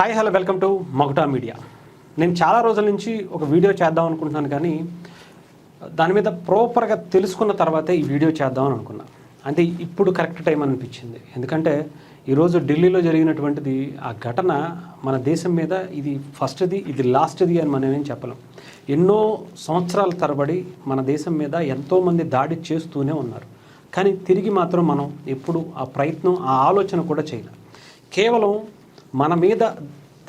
Hi hello welcome to Maguta media నేను చాలా రోజుల నుంచి ఒక వీడియో చేద్దాం అనుకుంటున్నాను కానీ దాని మీద ప్రాపర్గా తెలుసుకున్న తర్వాతే ఈ వీడియో చేద్దామని అనుకున్నా. అంటే ఇప్పుడు కరెక్ట్ టైం అనిపించింది. ఎందుకంటే ఈరోజు ఢిల్లీలో జరిగినటువంటిది ఆ ఘటన మన దేశం మీద ఇది ఫస్ట్ది ఇది లాస్ట్ది అని మనం ఏం చెప్పలేం. ఎన్నో సంవత్సరాల తరబడి మన దేశం మీద ఎంతోమంది దాడి చేస్తూనే ఉన్నారు. కానీ తిరిగి మాత్రం మనం ఎప్పుడు ఆ ప్రయత్నం ఆ ఆలోచన కూడా చేయలేం. కేవలం మన మీద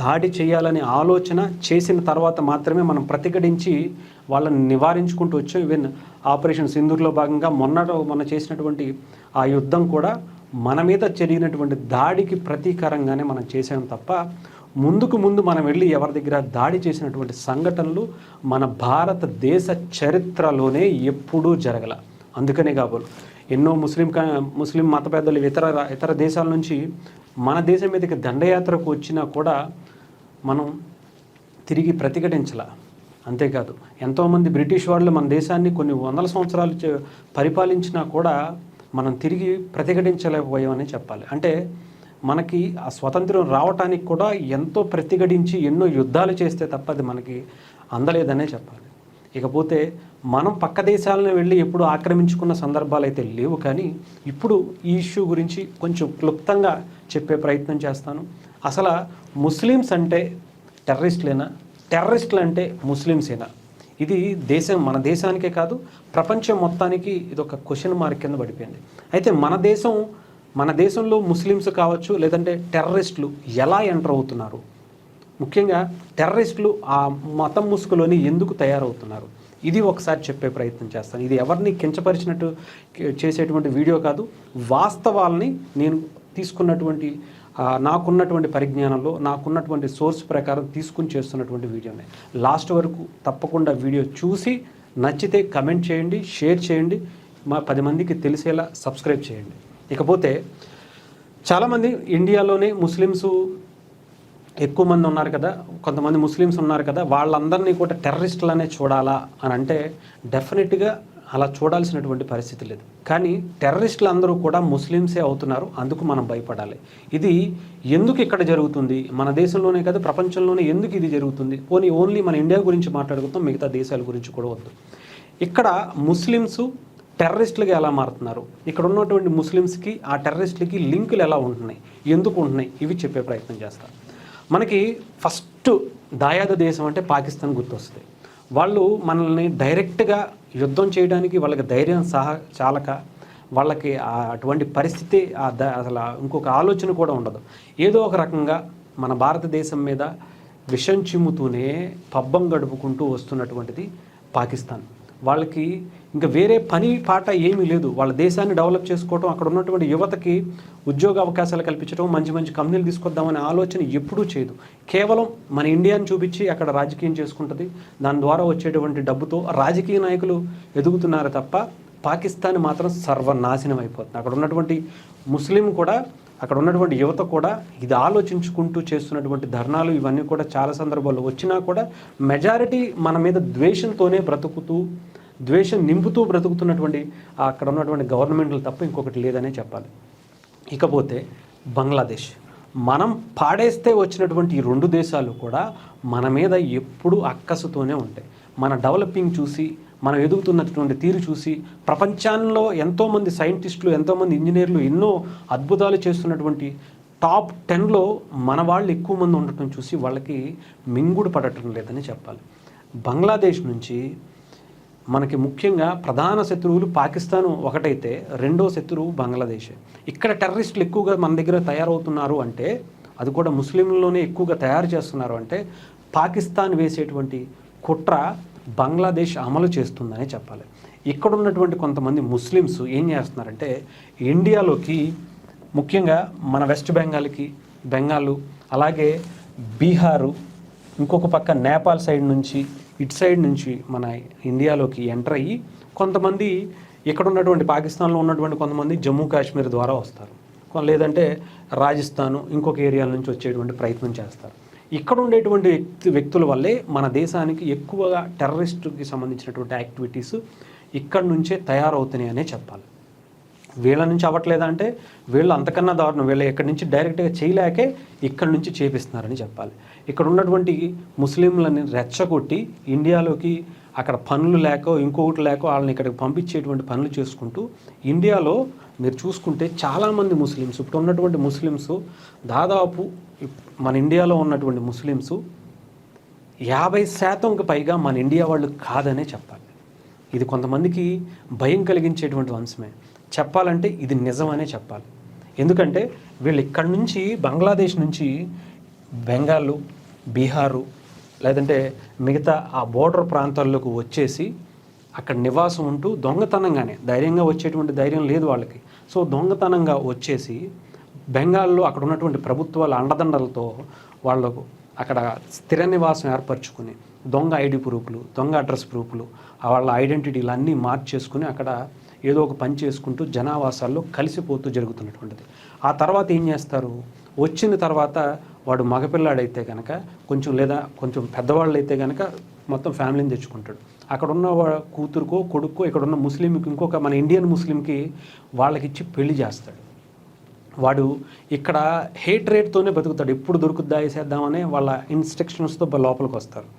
దాడి చేయాలనే ఆలోచన చేసిన తర్వాత మాత్రమే మనం ప్రతిఘటించి వాళ్ళని నివారించుకుంటూ వచ్చాం. ఈవెన్ ఆపరేషన్ సింధూర్లో భాగంగా మొన్న మొన్న చేసినటువంటి ఆ యుద్ధం కూడా మన మీద జరిగినటువంటి దాడికి ప్రతీకారంగానే మనం చేసాం తప్ప ముందుకు ముందు మనం వెళ్ళి ఎవరి దగ్గర దాడి చేసినటువంటి సంఘటనలు మన భారతదేశ చరిత్రలోనే ఎప్పుడూ జరగల. అందుకనే కాబోలు ఎన్నో ముస్లిం క- ముస్లిం మత పెద్దలు ఇతర ఇతర దేశాల నుంచి మన దేశం మీదకి దండయాత్రకు వచ్చినా కూడా మనం తిరిగి ప్రతిఘటించాల. అంతేకాదు ఎంతోమంది బ్రిటిష్ వాళ్ళు మన దేశాన్ని కొన్ని వందల సంవత్సరాలు పరిపాలించినా కూడా మనం తిరిగి ప్రతిఘటించలేకపోయామని చెప్పాలి. అంటే మనకి ఆ స్వతంత్రం రావటానికి కూడా ఎంతో ప్రతిఘటించి ఎన్నో యుద్ధాలు చేస్తే తప్ప అది మనకి అందలేదనే చెప్పాలి. ఇకపోతే మనం పక్క దేశాలను వెళ్ళి ఎప్పుడు ఆక్రమించుకున్న సందర్భాలు అయితే లేవు కానీ ఇప్పుడు ఈ ఇష్యూ గురించి కొంచెం క్లుప్తంగా చెప్పే ప్రయత్నం చేస్తాను. అసలు ముస్లిమ్స్ అంటే టెర్రరిస్టులేనా? టెర్రరిస్టులు అంటే ముస్లిమ్సేనా? ఇది దేశం మన దేశానికే కాదు ప్రపంచం మొత్తానికి ఇది ఒక క్వశ్చన్ మార్క్ కింద పడిపోయింది. అయితే మన దేశం మన దేశంలో ముస్లిమ్స్ కావచ్చు లేదంటే టెర్రరిస్టులు ఎలా ఎంటర్ అవుతున్నారు? ముఖ్యంగా టెర్రరిస్టులు ఆ మతం ముసుగులోని ఎందుకు తయారవుతున్నారు? ఇది ఒకసారి చెప్పే ప్రయత్నం చేస్తాను. ఇది ఎవరిని కించపరిచినట్టు చేసేటువంటి వీడియో కాదు. వాస్తవాల్ని నేను తీసుకున్నటువంటి నాకున్నటువంటి పరిజ్ఞానంలో నాకున్నటువంటి సోర్స్ ప్రకారం తీసుకుని చేస్తున్నటువంటి వీడియోనే. లాస్ట్ వరకు తప్పకుండా వీడియో చూసి నచ్చితే కమెంట్ చేయండి షేర్ చేయండి మా పది మందికి తెలిసేలా సబ్స్క్రైబ్ చేయండి. ఇకపోతే చాలామంది ఇండియాలోనే ముస్లిమ్స్ ఎక్కువ మంది ఉన్నారు కదా కొంతమంది ముస్లిమ్స్ ఉన్నారు కదా వాళ్ళందరినీ కూడా టెర్రరిస్టులనే చూడాలా అని అంటే డెఫినెట్గా అలా చూడాల్సినటువంటి పరిస్థితి లేదు. కానీ టెర్రరిస్టులు అందరూ కూడా ముస్లిమ్సే అవుతున్నారు అందుకు మనం భయపడాలి. ఇది ఎందుకు ఇక్కడ జరుగుతుంది? మన దేశంలోనే కదా ప్రపంచంలోనే ఎందుకు ఇది జరుగుతుంది? పోనీ ఓన్లీ మన ఇండియా గురించి మాట్లాడుకుందాం మిగతా దేశాల గురించి కూడా వద్దు. ఇక్కడ ముస్లిమ్స్ టెర్రరిస్టులుగా ఎలా మారుతున్నారు? ఇక్కడ ఉన్నటువంటి ముస్లిమ్స్కి ఆ టెర్రరిస్టులకి లింకులు ఎలా ఉంటున్నాయి? ఎందుకు ఉంటున్నాయి? ఇవి చెప్పే ప్రయత్నం చేస్తారు మనకి ఫస్ట్ దాయాద దేశం అంటే పాకిస్తాన్ గుర్తొస్తుంది. వాళ్ళు మనల్ని డైరెక్ట్గా యుద్ధం చేయడానికి వాళ్ళకి ధైర్యం సహా చాలక వాళ్ళకి అటువంటి పరిస్థితి ఆ ద- అసలు ఇంకొక ఆలోచన కూడా ఉండదు. ఏదో ఒక రకంగా మన భారతదేశం మీద విషం చిమ్ముతూనే పబ్బం గడుపుకుంటూ వస్తున్నటువంటిది పాకిస్తాన్. వాళ్ళకి ఇంకా వేరే పని పాట ఏమీ లేదు. వాళ్ళ దేశాన్ని డెవలప్ చేసుకోవటం అక్కడ ఉన్నటువంటి యువతకి ఉద్యోగ అవకాశాలు కల్పించడం మంచి మంచి కంపెనీలు తీసుకొద్దామనే ఆలోచన ఎప్పుడూ చేయదు. కేవలం మన ఇండియాని చూపించి అక్కడ రాజకీయం చేసుకుంటుంది. దాని ద్వారా వచ్చేటువంటి డబ్బుతో రాజకీయ నాయకులు ఎదుగుతున్నారు తప్ప పాకిస్తాన్ మాత్రం సర్వనాశనం అయిపోతుంది. అక్కడ ఉన్నటువంటి ముస్లిం కూడా అక్కడ ఉన్నటువంటి యువత కూడా ఇది ఆలోచించుకుంటూ చేస్తున్నటువంటి ధర్నాలు ఇవన్నీ కూడా చాలా సందర్భాల్లో వచ్చినా కూడా మెజారిటీ మన మీద ద్వేషంతోనే బ్రతుకుతూ ద్వేషం నింపుతూ బ్రతుకుతున్నటువంటి అక్కడ ఉన్నటువంటి గవర్నమెంట్లు తప్ప ఇంకొకటి లేదనే చెప్పాలి. ఇకపోతే బంగ్లాదేశ్. మనం పాడేస్తే వచ్చినటువంటి ఈ రెండు దేశాలు కూడా మన మీద ఎప్పుడూ అక్కసుతోనే ఉంటాయి. మన డెవలపింగ్ చూసి మనం ఎదుగుతున్నటువంటి తీరు చూసి ప్రపంచంలో ఎంతోమంది సైంటిస్టులు ఎంతోమంది ఇంజనీర్లు ఎన్నో అద్భుతాలు చేస్తున్నటువంటి టాప్ టెన్లో మన వాళ్ళు ఎక్కువ మంది ఉండటం చూసి వాళ్ళకి మింగుడు పడటం లేదని చెప్పాలి. బంగ్లాదేశ్ నుంచి మనకి ముఖ్యంగా ప్రధాన శత్రువులు పాకిస్తాన్ ఒకటైతే రెండో శత్రువు బంగ్లాదేశ్. ఇక్కడ టెర్రరిస్టులు ఎక్కువగా మన దగ్గర తయారవుతున్నారు అంటే అది కూడా ముస్లింల్లోనే ఎక్కువగా తయారు చేస్తున్నారు అంటే పాకిస్తాన్ వేసేటువంటి కుట్ర బంగ్లాదేశ్ అమలు చేస్తుందనే చెప్పాలి. ఇక్కడ ఉన్నటువంటి కొంతమంది ముస్లిమ్స్ ఏం చేస్తున్నారంటే ఇండియాలోకి ముఖ్యంగా మన వెస్ట్ బెంగాల్కి బెంగాలు అలాగే బీహారు ఇంకొక పక్క నేపాల్ సైడ్ నుంచి ఇటు సైడ్ నుంచి మన ఇండియాలోకి ఎంటర్ అయ్యి కొంతమంది ఇక్కడ ఉన్నటువంటి పాకిస్తాన్లో ఉన్నటువంటి కొంతమంది జమ్మూ కాశ్మీర్ ద్వారా వస్తారు. లేదంటే రాజస్థాను ఇంకొక ఏరియాల నుంచి వచ్చేటువంటి ప్రయత్నం చేస్తారు. ఇక్కడ ఉండేటువంటి వ్యక్తి వ్యక్తుల వల్లే మన దేశానికి ఎక్కువగా టెర్రరిస్ట్కి సంబంధించినటువంటి యాక్టివిటీస్ ఇక్కడ నుంచే తయారవుతున్నాయనే చెప్పాలి. వీళ్ళ నుంచి అవ్వట్లేదంటే వీళ్ళు అంతకన్నా దారుణం. వీళ్ళు ఇక్కడి నుంచి డైరెక్ట్గా చేయలేకే ఇక్కడి నుంచి చేపిస్తున్నారని చెప్పాలి. ఇక్కడ ఉన్నటువంటి ముస్లింలని రెచ్చగొట్టి ఇండియాలోకి అక్కడ పనులు లేక ఇంకొకటి లేక వాళ్ళని ఇక్కడికి పంపించేటువంటి పనులు చేసుకుంటూ ఇండియాలో మీరు చూసుకుంటే చాలామంది ముస్లిమ్స్ ఇప్పుడు ఉన్నటువంటి ముస్లిమ్స్ దాదాపు మన ఇండియాలో ఉన్నటువంటి ముస్లిమ్స్ యాభై శాతంకి పైగా మన ఇండియా వాళ్ళు కాదనే చెప్పాలి. ఇది కొంతమందికి భయం కలిగించేటువంటి అంశమే చెప్పాలంటే ఇది నిజమనే చెప్పాలి. ఎందుకంటే వీళ్ళు ఇక్కడి నుంచి బంగ్లాదేశ్ నుంచి బెంగాలు బీహారు లేదంటే మిగతా ఆ బోర్డర్ ప్రాంతాల్లోకి వచ్చేసి అక్కడ నివాసం ఉంటూ దొంగతనంగానే ధైర్యంగా వచ్చేటువంటి ధైర్యం లేదు వాళ్ళకి. సో దొంగతనంగా వచ్చేసి బెంగాల్లో అక్కడ ఉన్నటువంటి ప్రభుత్వాల అండదండలతో వాళ్ళకు అక్కడ స్థిర నివాసం ఏర్పరచుకుని దొంగ ఐడి ప్రూఫ్లు దొంగ అడ్రస్ ప్రూఫ్లు వాళ్ళ ఐడెంటిటీలు అన్నీ మార్చేసుకుని అక్కడ ఏదో ఒక పని చేసుకుంటూ జనావాసాల్లో కలిసిపోతూ జరుగుతున్నటువంటిది. ఆ తర్వాత ఏం చేస్తారు? వచ్చిన తర్వాత వాడు మగపిల్లాడైతే కనుక కొంచెం లేదా కొంచెం పెద్దవాళ్ళు అయితే కనుక మొత్తం ఫ్యామిలీని తెచ్చుకుంటాడు. అక్కడ ఉన్న కూతురుకో కొడుకో ఇక్కడ ఉన్న ముస్లింకి ఇంకొక మన ఇండియన్ ముస్లింకి వాళ్ళకిచ్చి పెళ్ళి చేస్తాడు. వాడు ఇక్కడ హేట్ రేట్తోనే బతుకుతాడు. ఎప్పుడు దొరుకుద్దా వేసేద్దామనే వాళ్ళ ఇన్స్ట్రక్షన్స్తో లోపలికి వస్తారు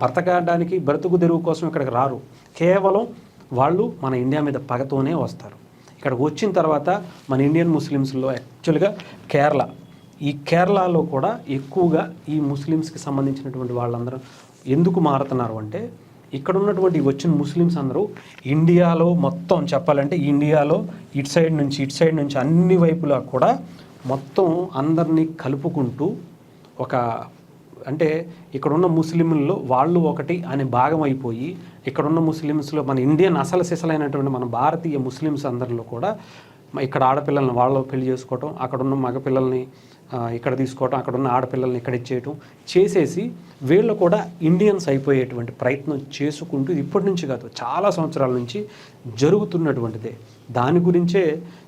బ్రతకడానికి బ్రతుకు తెరువు కోసం ఇక్కడికి రారు. కేవలం వాళ్ళు మన ఇండియా మీద పగతోనే వస్తారు. ఇక్కడికి వచ్చిన తర్వాత మన ఇండియన్ ముస్లిమ్స్లో యాక్చువల్గా కేరళ. ఈ కేరళలో కూడా ఎక్కువగా ఈ ముస్లిమ్స్కి సంబంధించినటువంటి వాళ్ళందరూ ఎందుకు మారుతున్నారు అంటే ఇక్కడ ఉన్నటువంటి వచ్చిన ముస్లిమ్స్ అందరూ ఇండియాలో మొత్తం చెప్పాలంటే ఇండియాలో ఇటు సైడ్ నుంచి ఇటు సైడ్ నుంచి అన్ని వైపులా కూడా మొత్తం అందరినీ కలుపుకుంటూ ఒక అంటే ఇక్కడున్న ముస్లింల్లో వాళ్ళు ఒకటి అనే భాగం అయిపోయి ఇక్కడున్న ముస్లిమ్స్లో మన ఇండియన్ అసలు సిసలైనటువంటి మన భారతీయ ముస్లిమ్స్ అందరిలో కూడా ఇక్కడ ఆడపిల్లల్ని వాళ్ళు పెళ్ళి చేసుకోవటం అక్కడున్న మగపిల్లల్ని ఇక్కడ తీసుకోవటం అక్కడున్న ఆడపిల్లల్ని ఇక్కడ ఇచ్చేయటం చేసేసి వీళ్ళు కూడా ఇండియన్స్ అయిపోయేటువంటి ప్రయత్నం చేసుకుంటూ ఇప్పటి నుంచి కాదు చాలా సంవత్సరాల నుంచి జరుగుతున్నటువంటిదే. దాని గురించే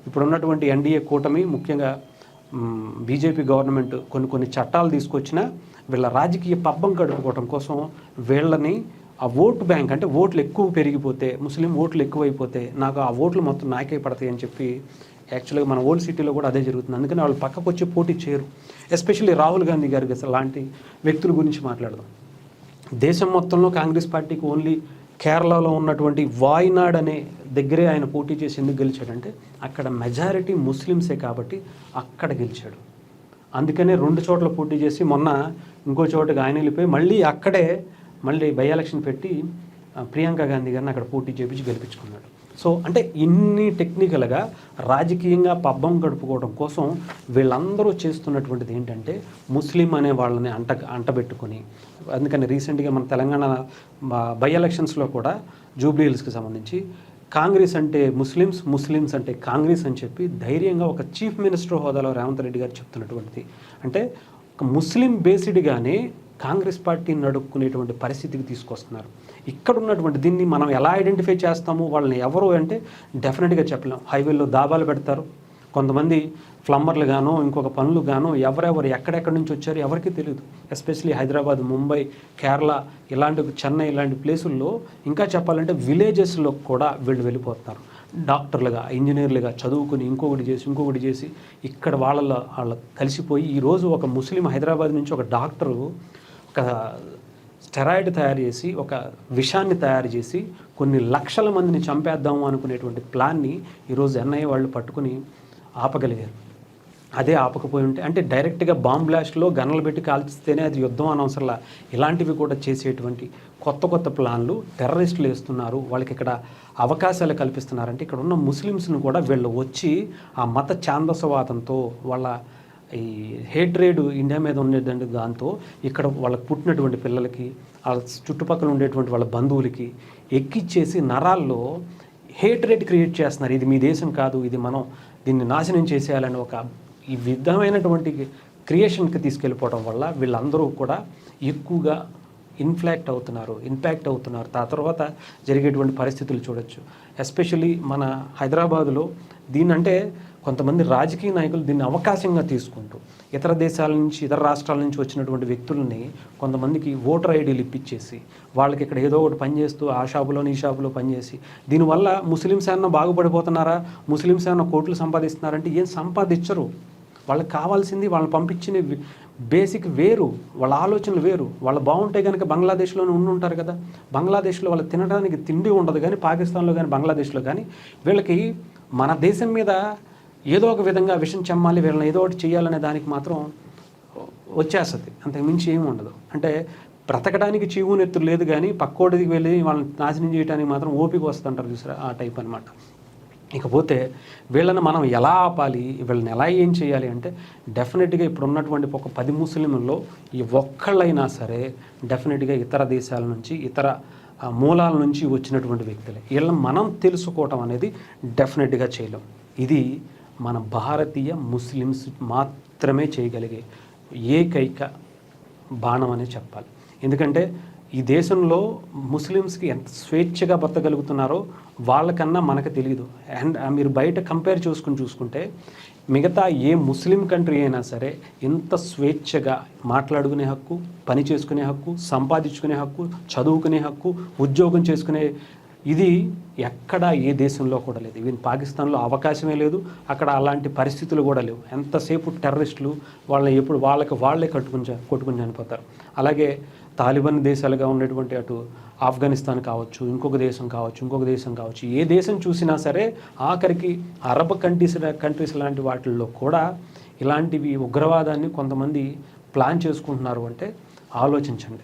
ఇప్పుడున్నటువంటి ఎన్డీఏ కూటమి ముఖ్యంగా బీజేపీ గవర్నమెంట్ కొన్ని కొన్ని చట్టాలు తీసుకొచ్చినా వీళ్ళ రాజకీయ పబ్బం గడుపుకోవటం కోసం వీళ్ళని ఆ ఓటు బ్యాంక్ అంటే ఓట్లు ఎక్కువ పెరిగిపోతే ముస్లిం ఓట్లు ఎక్కువైపోతే నాకు ఆ ఓట్లు మొత్తం నాకే పడతాయి అని చెప్పి యాక్చువల్గా మన ఓల్డ్ సిటీలో కూడా అదే జరుగుతుంది. అందుకని వాళ్ళు పక్కకు వచ్చి పోటీ చేయరు. ఎస్పెషల్లీ రాహుల్ గాంధీ గారికి అసలు లాంటి వ్యక్తుల గురించి మాట్లాడదాం. దేశం మొత్తంలో కాంగ్రెస్ పార్టీకి ఓన్లీ కేరళలో ఉన్నటువంటి వాయినాడ్ అనే దగ్గరే ఆయన పోటీ చేసి ఎందుకు గెలిచాడంటే అక్కడ మెజారిటీ ముస్లిమ్సే కాబట్టి అక్కడ గెలిచాడు. అందుకనే రెండు చోట్ల పోటీ చేసి మొన్న ఇంకో చోటకి ఆయన వెళ్ళిపోయి మళ్ళీ అక్కడే మళ్ళీ బై ఎలక్షన్ పెట్టి ప్రియాంక గాంధీ గారిని అక్కడ పోటీ చేపించి గెలిపించుకున్నాడు. సో అంటే ఇన్ని టెక్నికల్గా రాజకీయంగా పబ్బం గడుపుకోవడం కోసం వీళ్ళందరూ చేస్తున్నటువంటిది ఏంటంటే ముస్లిం అనే వాళ్ళని అంట అంటబెట్టుకొని అందుకని రీసెంట్గా మన తెలంగాణ బై ఎలక్షన్స్లో కూడా జూబ్లీహిల్స్కి సంబంధించి కాంగ్రెస్ అంటే ముస్లిమ్స్ ముస్లిమ్స్ అంటే కాంగ్రెస్ అని చెప్పి ధైర్యంగా ఒక చీఫ్ మినిస్టర్ హోదాలో రేవంత్ రెడ్డి గారు చెప్తున్నటువంటిది. అంటే ఒక ముస్లిం బేసిడ్గానే కాంగ్రెస్ పార్టీని నడుపుకునేటువంటి పరిస్థితికి తీసుకొస్తున్నారు. ఇక్కడ ఉన్నటువంటి దీన్ని మనం ఎలా ఐడెంటిఫై చేస్తాము? వాళ్ళని ఎవరు అంటే డెఫినెట్గా చెప్పలేం. హైవేలో దాబాలు పెడతారు. కొంతమంది ప్లంబర్లు గాను ఇంకొక పనులు గాను ఎవరెవరు ఎక్కడెక్కడి నుంచి వచ్చారు ఎవరికీ తెలియదు ఎస్పెషలీ హైదరాబాద్ ముంబై కేరళ ఇలాంటి చెన్నై ఇలాంటి ప్లేసుల్లో ఇంకా చెప్పాలంటే విలేజెస్లో కూడా వీళ్ళు వెళ్ళిపోతున్నారు. డాక్టర్లుగా ఇంజనీర్లుగా చదువుకుని ఇంకొకటి చేసి ఇంకొకటి చేసి ఇక్కడ వాళ్ళ వాళ్ళ కలిసిపోయి ఈరోజు ఒక ముస్లిం హైదరాబాద్ నుంచి ఒక డాక్టరు ఒక స్టెరాయిడ్ తయారు చేసి ఒక విషాన్ని తయారు చేసి కొన్ని లక్షల మందిని చంపేద్దాము అనుకునేటువంటి ప్లాన్ని ఈరోజు ఎన్ఐఏ వాళ్ళు పట్టుకుని ఆపగలిగారు. అదే ఆపకపోయి ఉంటే అంటే డైరెక్ట్గా బాంబ్ బ్లాస్ట్లో గన్నలు పెట్టి కాల్చిస్తేనే అది యుద్ధం అనవసరంలా ఇలాంటివి కూడా చేసేటువంటి కొత్త కొత్త ప్లాన్లు టెర్రరిస్టులు వేస్తున్నారు. వాళ్ళకి ఇక్కడ అవకాశాలు కల్పిస్తున్నారంటే ఇక్కడ ఉన్న ముస్లిమ్స్ని కూడా వీళ్ళు వచ్చి ఆ మత ఛాందసవాదంతో వాళ్ళ ఈ హేట్రేడ్ ఇండియా మీద ఉండేదండి దాంతో ఇక్కడ వాళ్ళకి పుట్టినటువంటి పిల్లలకి వాళ్ళ చుట్టుపక్కల ఉండేటువంటి వాళ్ళ బంధువులకి ఎక్కిచ్చేసి నరాల్లో హేట్రేట్ క్రియేట్ చేస్తున్నారు. ఇది మీ దేశం కాదు ఇది మనం దీన్ని నాశనం చేసేయాలని ఒక ఈ విధమైనటువంటి క్రియేషన్కి తీసుకెళ్ళిపోవడం వల్ల వీళ్ళందరూ కూడా ఎక్కువగా ఇన్ఫ్లాక్ట్ అవుతున్నారు ఇంపాక్ట్ అవుతున్నారు. ఆ తర్వాత జరిగేటువంటి పరిస్థితులు చూడొచ్చు. ఎస్పెషలీ మన హైదరాబాదులో దీన్నంటే కొంతమంది రాజకీయ నాయకులు దీన్ని అవకాశంగా తీసుకుంటూ ఇతర దేశాల నుంచి ఇతర రాష్ట్రాల నుంచి వచ్చినటువంటి వ్యక్తుల్ని కొంతమందికి ఓటర్ ఐడీలు ఇప్పించేసి వాళ్ళకి ఇక్కడ ఏదో ఒకటి పని చేస్తూ ఆ షాపులో ఈ షాపులో పనిచేసి దీనివల్ల ముస్లిమ్స్ ఏమన్నా బాగుపడిపోతున్నారా? ముస్లిమ్స్ ఏమన్నా కోట్లు సంపాదిస్తున్నారంటే ఏం సంపాదించరు. వాళ్ళకి కావాల్సింది వాళ్ళని పంపించిన బేసిక్ వేరు వాళ్ళ ఆలోచనలు వేరు. వాళ్ళు బాగుంటే కనుక బంగ్లాదేశ్లోనే ఉండి ఉంటారు కదా. బంగ్లాదేశ్లో వాళ్ళు తినడానికి తిండి ఉండదు కానీ పాకిస్తాన్లో కానీ బంగ్లాదేశ్లో కానీ వీళ్ళకి మన దేశం మీద ఏదో ఒక విధంగా విషం చెమ్మాలి వీళ్ళని ఏదో ఒకటి చేయాలనే దానికి మాత్రం వచ్చేస్తుంది. అంతకు మించి ఏమి ఉండదు. అంటే బ్రతకడానికి చీవు నెత్తురు లేదు కానీ పక్కోడికి వెళ్ళి వాళ్ళని నాశనం చేయడానికి మాత్రం ఓపిక వస్తుంటారు చూసారా ఆ టైప్ అనమాట ఇకపోతే వీళ్ళని మనం ఎలా ఆపాలి వీళ్ళని ఎలా ఏం చేయాలి అంటే డెఫినెట్గా ఇప్పుడు ఉన్నటువంటి ఒక పది ముస్లింల్లో ఈ ఒక్కళ్ళైనా సరే డెఫినెట్గా ఇతర దేశాల నుంచి ఇతర మూలాల నుంచి వచ్చినటువంటి వ్యక్తులే. వీళ్ళని మనం తెలుసుకోవటం అనేది డెఫినెట్గా చేయలేం. ఇది మన భారతీయ ముస్లిమ్స్ మాత్రమే చేయగలిగే ఏకైక బాణం అనే చెప్పాలి. ఎందుకంటే ఈ దేశంలో ముస్లిమ్స్కి ఎంత స్వేచ్ఛగా బతకగలుగుతున్నారో వాళ్ళకన్నా మనకు తెలియదు అండ్ మీరు బయట కంపేర్ చేసుకుని చూసుకుంటే మిగతా ఏ ముస్లిం కంట్రీ అయినా సరే ఇంత స్వేచ్ఛగా మాట్లాడుకునే హక్కు పని చేసుకునే హక్కు సంపాదించుకునే హక్కు చదువుకునే హక్కు ఉద్యోగం చేసుకునే ఇది ఎక్కడ ఏ దేశంలో కూడా లేదు. ఈవెన్ పాకిస్తాన్లో అవకాశమే లేదు. అక్కడ అలాంటి పరిస్థితులు కూడా లేవు. ఎంతసేపు టెర్రరిస్టులు వాళ్ళని ఎప్పుడు వాళ్ళకి వాళ్ళే కట్టుకుని కొట్టుకుని చనిపోతారు. అలాగే తాలిబాన్ దేశాలుగా ఉన్నటువంటి అటు ఆఫ్ఘనిస్తాన్ కావచ్చు ఇంకొక దేశం కావచ్చు ఇంకొక దేశం కావచ్చు ఏ దేశం చూసినా సరే ఆఖరికి అరబ్ కంట్రీస్ కంట్రీస్ లాంటి వాటిల్లో కూడా ఇలాంటివి ఉగ్రవాదాన్ని కొంతమంది ప్లాన్ చేసుకుంటున్నారు అంటే ఆలోచించండి.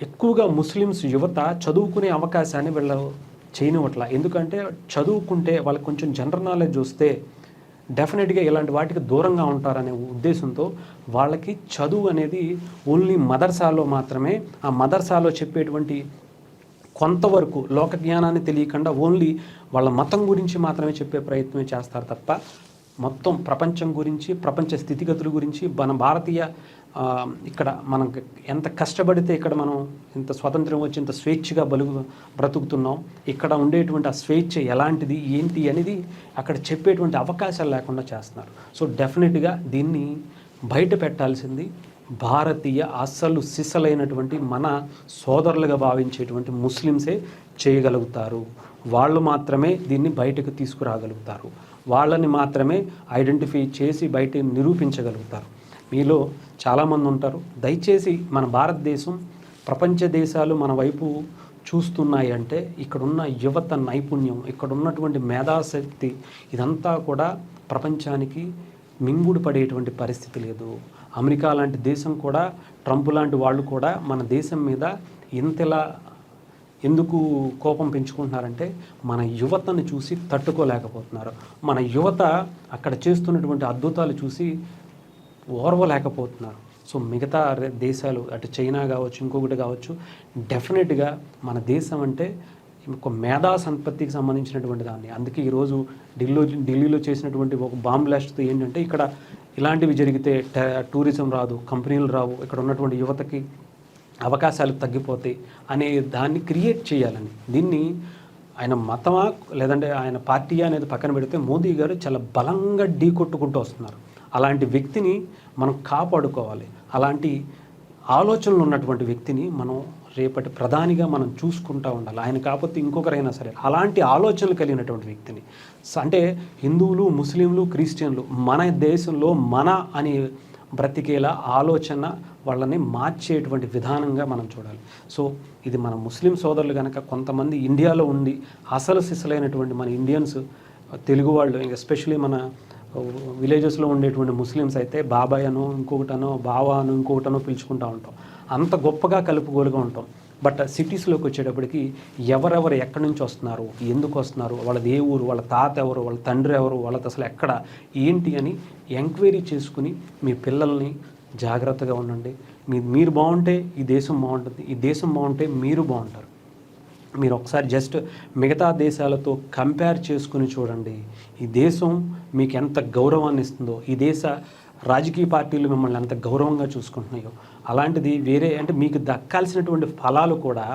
ఎక్కువగా ముస్లిమ్స్ యువత చదువుకునే అవకాశాన్ని వీళ్ళు చేయనివ్వట్ల. ఎందుకంటే చదువుకుంటే వాళ్ళకి కొంచెం జనరల్ నాలెడ్జ్ వస్తే డెఫినెట్గా ఇలాంటి వాటికి దూరంగా ఉంటారనే ఉద్దేశంతో వాళ్ళకి చదువు అనేది ఓన్లీ మదర్సాలో మాత్రమే ఆ మదర్సాలో చెప్పేటువంటి కొంతవరకు లోక జ్ఞానాన్ని తెలియకుండా ఓన్లీ వాళ్ళ మతం గురించి మాత్రమే చెప్పే ప్రయత్నమే చేస్తారు తప్ప మొత్తం ప్రపంచం గురించి ప్రపంచ స్థితిగతుల గురించి మన భారతీయ ఇక్కడ మనం ఎంత కష్టపడితే ఇక్కడ మనం ఇంత స్వతంత్రం వచ్చి ఇంత స్వేచ్ఛగా బలుగు బ్రతుకుతున్నాం. ఇక్కడ ఉండేటువంటి ఆ స్వేచ్ఛ ఎలాంటిది ఏంటి అనేది అక్కడ చెప్పేటువంటి అవకాశాలు లేకుండా చేస్తున్నారు. సో డెఫినెట్గా దీన్ని బయట పెట్టాల్సింది భారతీయ అస్సలు సిసలైనటువంటి మన సోదరులుగా భావించేటువంటి ముస్లిమ్సే చేయగలుగుతారు. వాళ్ళు మాత్రమే దీన్ని బయటకు తీసుకురాగలుగుతారు. వాళ్ళని మాత్రమే ఐడెంటిఫై చేసి బయట నిరూపించగలుగుతారు. మీలో చాలామంది ఉంటారు. దయచేసి మన భారతదేశం ప్రపంచ దేశాలు మన వైపు చూస్తున్నాయి అంటే ఇక్కడున్న యువత నైపుణ్యం ఇక్కడున్నటువంటి మేధాశక్తి ఇదంతా కూడా ప్రపంచానికి మింగుడు పడేటువంటి పరిస్థితి లేదు. అమెరికా లాంటి దేశం కూడా ట్రంప్ లాంటి వాళ్ళు కూడా మన దేశం మీద ఇంతలా ఎందుకు కోపం పెంచుకుంటున్నారంటే మన యువతను చూసి తట్టుకోలేకపోతున్నారు. మన యువత అక్కడ చేస్తున్నటువంటి అద్భుతాలు చూసి ఓర్వలేకపోతున్నారు. సో మిగతా దేశాలు అటు చైనా కావచ్చు ఇంకొకటి కావచ్చు డెఫినెట్గా మన దేశం అంటే ఒక మేధా సంపత్తికి సంబంధించినటువంటి దాన్ని. అందుకే ఈరోజు ఢిల్లీలో ఢిల్లీలో చేసినటువంటి ఒక బాంబ్ బ్లాస్ట్తో ఏంటంటే ఇక్కడ ఇలాంటివి జరిగితే ట- టూరిజం రాదు కంపెనీలు రావు ఇక్కడ ఉన్నటువంటి యువతకి అవకాశాలు తగ్గిపోతాయి అనే దాన్ని క్రియేట్ చేయాలని. దీన్ని ఆయన మతమా లేదంటే ఆయన పార్టీ అనేది పక్కన పెడితే మోదీ గారు చాలా బలంగా ఢీ కొట్టుకుంటూ వస్తున్నారు. అలాంటి వ్యక్తిని మనం కాపాడుకోవాలి. అలాంటి ఆలోచనలు ఉన్నటువంటి వ్యక్తిని మనం రేపటి ప్రధానిగా మనం చూసుకుంటూ ఉండాలి. ఆయన కాకపోతే ఇంకొకరైనా సరే అలాంటి ఆలోచనలు కలిగినటువంటి వ్యక్తిని. అంటే హిందువులు ముస్లింలు క్రిస్టియన్లు మన దేశంలో మన అని బ్రతికేలా ఆలోచన వాళ్ళని మార్చేటువంటి విధానంగా మనం చూడాలి. సో ఇది మన ముస్లిం సోదరులు కనుక కొంతమంది ఇండియాలో ఉండి అసలు సిసలైనటువంటి మన ఇండియన్స్ తెలుగు వాళ్ళు ఎస్పెషలీ మన విలేజెస్లో ఉండేటువంటి ముస్లిమ్స్ అయితే బాబాయ్ అనో ఇంకొకటనో బావా అనో ఇంకొకటనో పిలుచుకుంటూ ఉంటాం. అంత గొప్పగా కలుపుగోలుగా ఉంటాం. బట్ సిటీస్లోకి వచ్చేటప్పటికి ఎవరెవరు ఎక్కడి నుంచి వస్తున్నారు ఎందుకు వస్తున్నారు వాళ్ళది ఏ ఊరు వాళ్ళ తాత ఎవరు వాళ్ళ తండ్రి ఎవరు వాళ్ళది అసలు ఎక్కడ ఏంటి అని ఎంక్వైరీ చేసుకుని మీ పిల్లల్ని జాగ్రత్తగా ఉండండి. మీ మీరు బాగుంటే ఈ దేశం బాగుంటుంది. ఈ దేశం బాగుంటే మీరు బాగుంటారు. మీరు ఒకసారి జస్ట్ మిగతా దేశాలతో కంపేర్ చేసుకుని చూడండి. ఈ దేశం మీకు ఎంత గౌరవాన్ని ఇస్తుందో ఈ దేశ రాజకీయ పార్టీలు మిమ్మల్ని ఎంత గౌరవంగా చూసుకుంటున్నాయో అలాంటిది వేరే అంటే మీకు దక్కాల్సినటువంటి ఫలాలు కూడా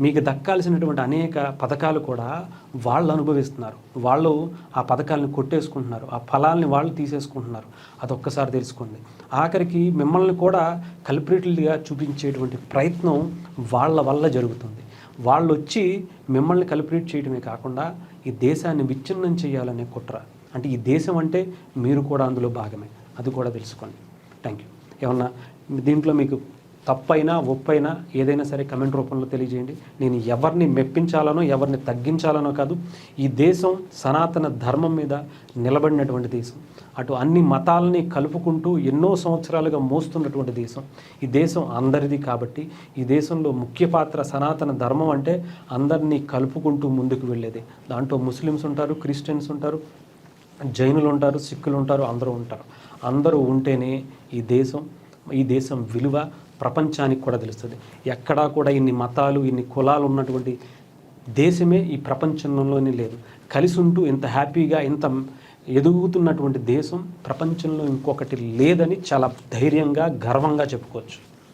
మీకు దక్కాల్సినటువంటి అనేక పథకాలు కూడా వాళ్ళు అనుభవిస్తున్నారు. వాళ్ళు ఆ పథకాలను కొట్టేసుకుంటున్నారు. ఆ ఫలాల్ని వాళ్ళు తీసేసుకుంటున్నారు. అదొక్కసారి తెలుసుకోండి. ఆఖరికి మిమ్మల్ని కూడా కల్పరేట్లుగా చూపించేటువంటి ప్రయత్నం వాళ్ళ వల్ల జరుగుతుంది. వాళ్ళు వచ్చి మిమ్మల్ని కల్పరేట్ చేయడమే కాకుండా ఈ దేశాన్ని విచ్ఛిన్నం చేయాలనే కుట్ర. అంటే ఈ దేశం అంటే మీరు కూడా అందులో భాగమే. అది కూడా తెలుసుకోండి. థ్యాంక్ యూ ఏమన్నా దీంట్లో మీకు తప్పైనా ఒప్పైనా ఏదైనా సరే కమెంట్ రూపంలో తెలియజేయండి. నేను ఎవరిని మెప్పించాలనో ఎవరిని తగ్గించాలనో కాదు ఈ దేశం సనాతన ధర్మం మీద నిలబడినటువంటి దేశం. అటు అన్ని మతాలని కలుపుకుంటూ ఎన్నో సంవత్సరాలుగా మోస్తున్నటువంటి దేశం. ఈ దేశం అందరిది కాబట్టి ఈ దేశంలో ముఖ్య పాత్ర సనాతన ధర్మం అంటే అందరినీ కలుపుకుంటూ ముందుకు వెళ్ళేది. దాంట్లో ముస్లిమ్స్ ఉంటారు క్రిస్టియన్స్ ఉంటారు జైనులు ఉంటారు సిక్కులు ఉంటారు అందరూ ఉంటారు. అందరూ ఉంటేనే ఈ దేశం ఈ దేశం విలువ ప్రపంచానికి కూడా తెలుస్తుంది. ఎక్కడా కూడా ఇన్ని మతాలు ఇన్ని కులాలు ఉన్నటువంటి దేశమే ఈ ప్రపంచంలోనే లేదు. కలిసి ఉంటూ ఇంత హ్యాపీగా ఇంత ఎదుగుతున్నటువంటి దేశం ప్రపంచంలో ఇంకొకటి లేదని చాలా ధైర్యంగా గర్వంగా చెప్పుకోవచ్చు.